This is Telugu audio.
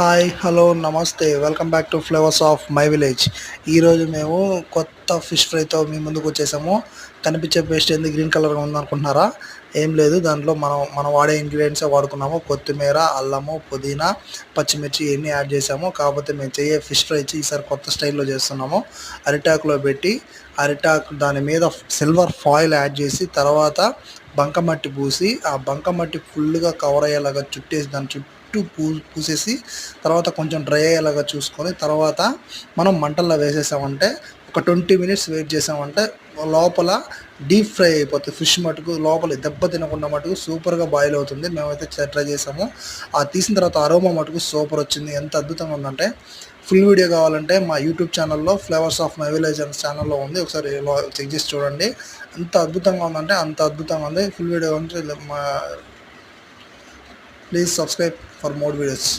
హాయ్ హలో నమస్తే. Welcome back to flavours of my village ఈరోజు మేము కొత్త ఫిష్ ఫ్రైతో మీ ముందుకు వచ్చేసాము. కనిపించే పేస్ట్ ఏంది? గ్రీన్ కలర్గా ఉందనుకుంటున్నారా? ఏం లేదు దాంట్లో మనం మనం వాడే ఇంగ్రీడియంట్సే వాడుకున్నాము. కొత్తిమీర అల్లము పుదీనా పచ్చిమిర్చి ఇవన్నీ యాడ్ చేసాము. కాకపోతే మేము చేయే ఫిష్ ఫ్రై ఈసారి కొత్త స్టైల్లో చేస్తున్నాము. అరిటాకులో పెట్టి అరిటాక్ దాని మీద సిల్వర్ ఫాయిల్ యాడ్ చేసి తర్వాత బంకమట్టి పూసి ఆ బంకమట్టి ఫుల్గా కవర్ అయ్యేలాగా చుట్టేసి దాని చుట్టూ పూ పూసేసి తర్వాత కొంచెం డ్రై అయ్యేలాగా చూసుకొని తర్వాత మనం మంటల్లో వేసేసామంటే ఒక ట్వంటీ మినిట్స్ వెయిట్ చేసామంటే లోపల డీప్ ఫ్రై అయిపోతుంది ఫిష్ మటుకు లోపల దెబ్బ తినకుండా మటుకు సూపర్గా బాయిల్ అవుతుంది. మేమైతే ట్రై చేసాము. ఆ తీసిన తర్వాత అరోమా మటుకు సూపర్ వచ్చింది. ఎంత అద్భుతంగా ఉందంటే ఫుల్ వీడియో కావాలంటే మా యూట్యూబ్ ఛానల్లో ఫ్లేవర్స్ ఆఫ్ మై విలేజ్ అనే ఛానల్లో ఉంది. ఒకసారి చెక్ చేసి చూడండి. అంత అద్భుతంగా ఉందంటే అంత అద్భుతంగా ఉంది. ఫుల్ వీడియో అంటే మా please subscribe for more videos.